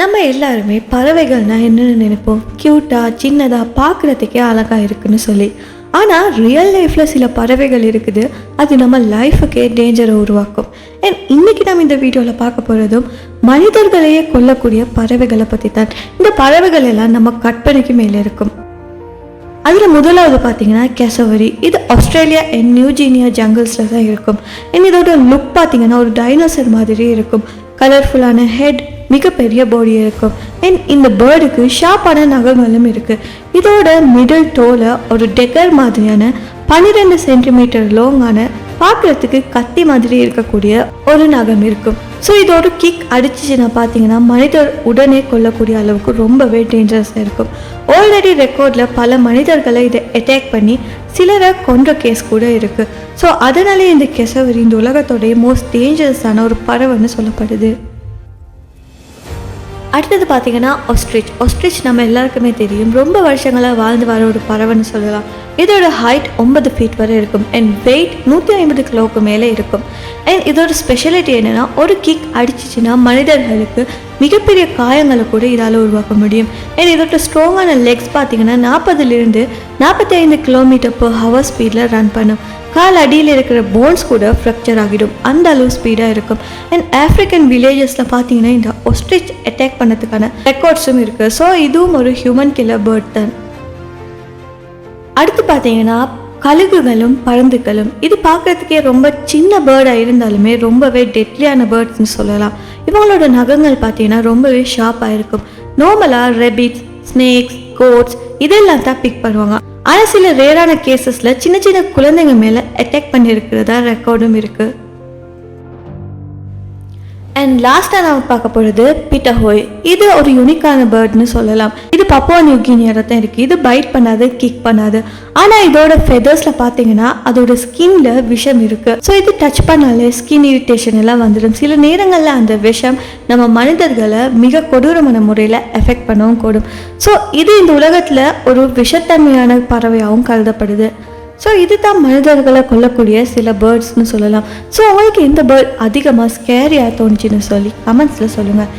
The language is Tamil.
நம்ம எல்லாருமே பறவைகள்னா என்னென்னு நினைப்போம். க்யூட்டாக சின்னதாக பார்க்குறதுக்கே அழகாக இருக்குன்னு சொல்லி. ஆனால் ரியல் லைஃப்பில் சில பறவைகள் இருக்குது. அது நம்ம லைஃபுக்கே டேஞ்சரை உருவாக்கும். அண்ட் இன்னைக்கு நம்ம இந்த வீடியோவில் பார்க்க போகிறதும் மனிதர்களையே கொல்லக்கூடிய பறவைகளை பற்றி தான் இந்த பறவைகள் எல்லாம் நம்ம கற்பனைக்கு மேலே இருக்கும். அதில் முதலாவது பார்த்தீங்கன்னா கெசவரி இது ஆஸ்திரேலியா அண்ட் நியூஜீனியா ஜங்கிள்ஸில் தான் இருக்கும். அண்ட் இதோட லுக் பார்த்தீங்கன்னா ஒரு டைனோசர் மாதிரி இருக்கும். கலர்ஃபுல்லான ஹெட் மிகப்பெரிய பாடி இருக்கும். அண்ட் இந்த பேர்டுக்கு ஷார்ப்பான நகங்களும் இருக்குது இதோட மிடில் டோல ஒரு டெக்கர் மாதிரியான பன்னிரெண்டு சென்டிமீட்டர் லோங்கான பார்க்குறதுக்கு கத்தி மாதிரி இருக்கக்கூடிய ஒரு நகம் இருக்கும். ஸோ இதோட கிக் அடிச்சிச்சுன்னா பார்த்தீங்கன்னா மனிதர் உடனே கொல்லக்கூடிய அளவுக்கு ரொம்பவே டேஞ்சரஸாக இருக்கும். ஆல்ரெடி ரெக்கார்டில் பல மனிதர்களை இதை அட்டாக் பண்ணி சிலரை கொன்ற கேஸ் கூட இருக்குது ஸோ அதனாலே இந்த கெசவரி இந்த உலகத்தோடைய மோஸ்ட் டேஞ்சரஸான ஒரு பறவைன்னு சொல்லப்படுது. அடுத்தது பார்த்தீங்கன்னா ஒஸ்ட்ரிச் ஒஸ்ட்ரிச் நம்ம எல்லாருக்குமே தெரியும். ரொம்ப வருஷங்களாக வாழ்ந்து வர ஒரு பறவைன்னு சொல்லலாம். இதோட ஹைட் ஒன்பது ஃபீட் வரை இருக்கும். அண்ட் வெயிட் நூற்றி ஐம்பது கிலோவுக்கு மேலே இருக்கும். அண்ட் இதோட ஸ்பெஷாலிட்டி என்னென்னா ஒரு கிக் அடிச்சிச்சின்னா மனிதர்களுக்கு மிகப்பெரிய காயங்களை கூட இதால் உருவாக்க முடியும். அண்ட் இதோட ஸ்ட்ராங்கான லெக்ஸ் பார்த்தீங்கன்னா நாற்பதுலேருந்து நாற்பத்தி ஐந்து கிலோமீட்டர் பர் ஹவர் ஸ்பீடில் ரன் பண்ணும். கால் அடியில் இருக்கிற போன்ஸ் கூட ஃப்ராக்சர் ஆகிடும். அந்த அளவு ஸ்பீடாக இருக்கும். அண்ட் ஆஃப்ரிக்கன் வில்லேஜஸில் பார்த்தீங்கன்னா இந்த ஒஸ்ட்ரிச் அட்டாக் பண்ணதுக்கான ரெக்கார்ட்ஸும் இருக்குது ஸோ இதுவும் ஒரு ஹியூமன் கில்லர் பேர்ட் தான். அடுத்து பார்த்தீங்கன்னா கழுகுகளும் பருந்துகளும் இது பார்க்குறதுக்கே ரொம்ப சின்ன பேர்டாக இருந்தாலுமே ரொம்பவே டெட்லியான பேர்ட்ஸ்னு சொல்லலாம். இவங்களோட நகங்கள் பார்த்தீங்கன்னா ரொம்பவே ஷார்ப்பாக இருக்கும். நார்மலாக ரெபிட்ஸ் ஸ்னேக்ஸ் கோட்ஸ் இதெல்லாம் தான் பிக் பண்ணுவாங்க. ஆனால் சில ரேரான கேசஸில் சின்ன சின்ன குழந்தைங்க மேலே அட்டாக் பண்ணியிருக்கிறதா ரெக்கார்டும் இருக்குது அண்ட் லாஸ்ட்டாக நம்ம பார்க்க போகிறது பிட்டஹோய். இது ஒரு யூனிக்கான பேர்ட்னு சொல்லலாம். இது பப்புவா நியூ தான் இருக்குது இது பைட் பண்ணாது கிக் பண்ணாது. ஆனால் இதோட ஃபெதர்ஸில் பார்த்தீங்கன்னா அதோட ஸ்கின்ல விஷம் இருக்குது ஸோ இது டச் பண்ணாலே ஸ்கின் இரிட்டேஷன் எல்லாம் வந்துடும் சில நேரங்களில் அந்த விஷம் நம்ம மனிதர்களை மிக கொடூரமான முறையில் எஃபெக்ட் பண்ணவும் கூடும். ஸோ இது இந்த உலகத்தில் ஒரு விஷத்தன்மையான பறவையாகவும் கருதப்படுது. ஸோ இதுதான் மனிதர்களை கொல்லக்கூடிய சில பேர்ட்ஸ்னு சொல்லலாம். ஸோ உங்களுக்கு எந்த பேர்ட் அதிகமாக ஸ்கேரியாக தோணுச்சுன்னு சொல்லி கமெண்ட்ஸில் சொல்லுங்கள்